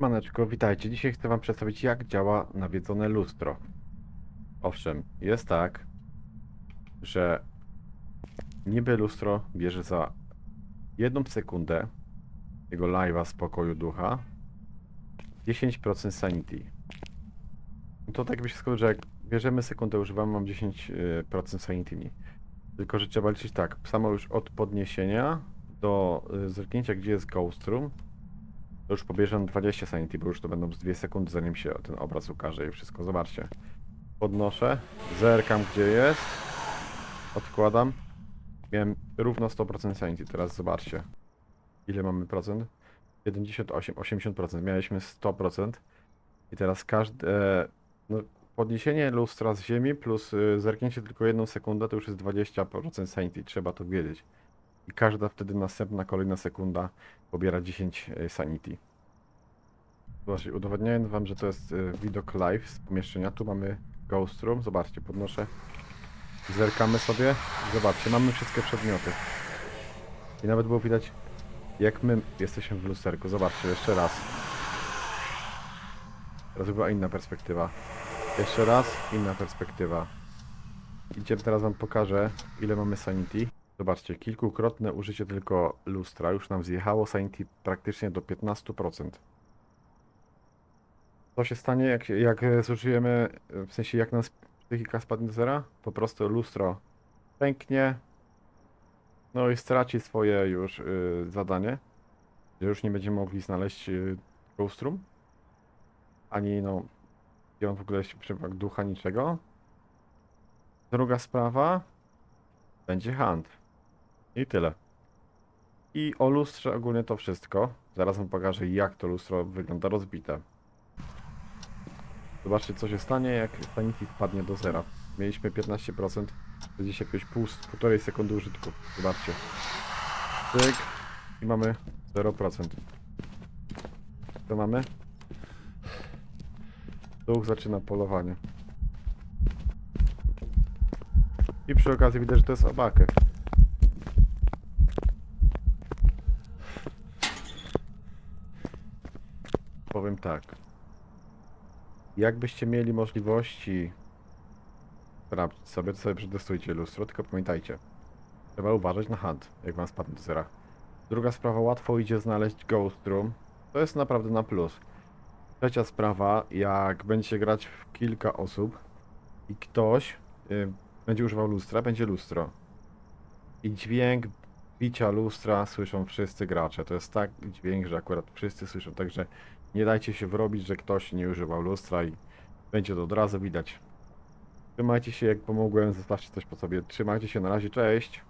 Maneczko, witajcie. Dzisiaj chcę wam przedstawić jak działa nawiedzone lustro. Owszem, jest tak, że niby lustro bierze za jedną sekundę jego live'a z pokoju ducha 10% sanity. No To tak jakby się skończyło, że jak bierzemy sekundę, używamy, mam 10% sanity. Tylko, że trzeba liczyć tak, samo już od podniesienia do y, zerknięcia, gdzie jest Ghost Room, już pobierzę 20 sanity, bo już to będą z 2 sekundy, zanim się ten obraz ukaże i wszystko. Zobaczcie. Podnoszę, zerkam gdzie jest, odkładam. Miałem równo 100% sanity, teraz zobaczcie. Ile mamy procent? 78, 80%. Mieliśmy 100%. I teraz każde no, podniesienie lustra z ziemi plus y, zerknięcie tylko jedną sekundę to już jest 20% sanity. Trzeba to wiedzieć. I każda wtedy następna, kolejna sekunda pobiera 10 y, sanity. Zobaczcie, udowodniając wam, że to jest y, widok live z pomieszczenia. Tu mamy Ghost Room. Zobaczcie, podnoszę. Zerkamy sobie. Zobaczcie, mamy wszystkie przedmioty. I nawet było widać, jak my jesteśmy w lusterku. Zobaczcie, jeszcze raz. Teraz była inna perspektywa. Jeszcze raz, inna perspektywa. Idziemy, teraz wam pokażę, ile mamy sanity. Zobaczcie, kilkukrotne użycie tylko lustra już nam zjechało sanity praktycznie do 15%. Co się stanie, jak, jak zużyjemy, w sensie jak nas psychika spadnie do zera? Po prostu lustro pęknie, no i straci swoje już y, zadanie, że już nie będziemy mogli znaleźć y, Room, ani no, gdzie on w ogóle się przewag ducha, niczego. Druga sprawa, będzie hunt. I tyle. I o lustrze ogólnie to wszystko. Zaraz wam pokażę jak to lustro wygląda rozbite. Zobaczcie co się stanie jak sanity wpadnie do zera. Mieliśmy 15%, to gdzieś jakieś pół, półtorej sekundy użytku. Zobaczcie. Tyk. I mamy 0%. Co mamy? Duch zaczyna polowanie. I przy okazji widać, że to jest obakę. Powiem tak. Jakbyście mieli możliwości sprawdzić sobie, to sobie przetestujcie lustro, tylko pamiętajcie. Trzeba uważać na hunt, jak wam spadnie do zera. Druga sprawa, łatwo idzie znaleźć ghost room. To jest naprawdę na plus. Trzecia sprawa, jak będziecie grać w kilka osób i ktoś y, będzie używał lustra, będzie lustro. I dźwięk bicia lustra słyszą wszyscy gracze. To jest tak dźwięk, że akurat wszyscy słyszą, także nie dajcie się wrobić, że ktoś nie używał lustra i będzie to od razu widać. Trzymajcie się, jak pomogłem, zostawcie coś po sobie. Trzymajcie się, na razie, cześć!